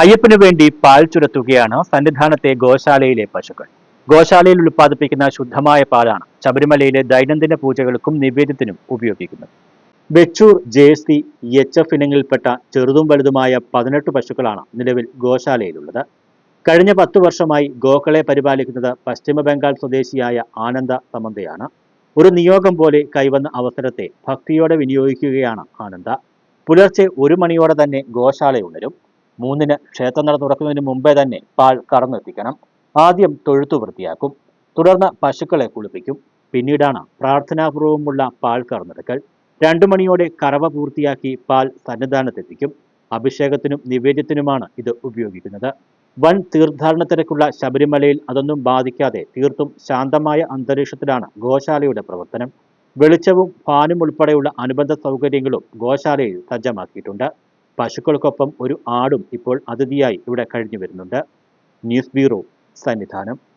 അയ്യപ്പന് വേണ്ടി പാൽ ചുരത്തുകയാണ് സന്നിധാനത്തെ ഗോശാലയിലെ പശുക്കൾ. ഗോശാലയിൽ ഉൽപ്പാദിപ്പിക്കുന്ന ശുദ്ധമായ പാലാണ് ശബരിമലയിലെ ദൈനംദിന പൂജകൾക്കും നിവേദ്യത്തിനും ഉപയോഗിക്കുന്നത്. വെച്ചൂർ ജേഴ്സി എച്ച് എഫ് ഇനങ്ങളിൽപ്പെട്ട ചെറുതും വലുതുമായ പതിനെട്ട് പശുക്കളാണ് നിലവിൽ ഗോശാലയിലുള്ളത്. കഴിഞ്ഞ പത്തു വർഷമായി ഗോക്കളെ പരിപാലിക്കുന്നത് പശ്ചിമ ബംഗാൾ സ്വദേശിയായ ആനന്ദ സമന്തയാണ് ഒരു നിയോഗം പോലെ കൈവന്ന അവസരത്തെ ഭക്തിയോടെ വിനിയോഗിക്കുകയാണ് ആനന്ദ. പുലർച്ചെ ഒരു മണിയോടെ തന്നെ ഗോശാല ഉണരും മൂന്നിന് ക്ഷേത്രനട തുറക്കുന്നതിന് മുമ്പേ തന്നെ പാൽ കറന്നെത്തിക്കണം ആദ്യം തൊഴുത്തു വൃത്തിയാക്കും. തുടർന്ന് പശുക്കളെ കുളിപ്പിക്കും. പിന്നീടാണ് പ്രാർത്ഥനാപൂർവമുള്ള പാൽ കറന്നെടുക്കൽ രണ്ടു മണിയോടെ കറവ പൂർത്തിയാക്കി പാൽ സന്നിധാനത്തെത്തിക്കും. അഭിഷേകത്തിനും നിവേദ്യത്തിനുമാണ് ഇത് ഉപയോഗിക്കുന്നത്. വൻ തീർത്ഥാടന തിരക്കുള്ള ശബരിമലയിൽ അതൊന്നും ബാധിക്കാതെ തീർത്തും ശാന്തമായ അന്തരീക്ഷത്തിലാണ് ഗോശാലയുടെ പ്രവർത്തനം. വെളിച്ചവും ഫാനും ഉൾപ്പെടെയുള്ള അനുബന്ധ സൗകര്യങ്ങളും ഗോശാലയിൽ സജ്ജമാക്കിയിട്ടുണ്ട്. പശുക്കൾക്കൊപ്പം ഒരു ആടും ഇപ്പോൾ അതിഥിയായി ഇവിടെ കഴിഞ്ഞു വരുന്നുണ്ട്. News bureau Sannidhanam.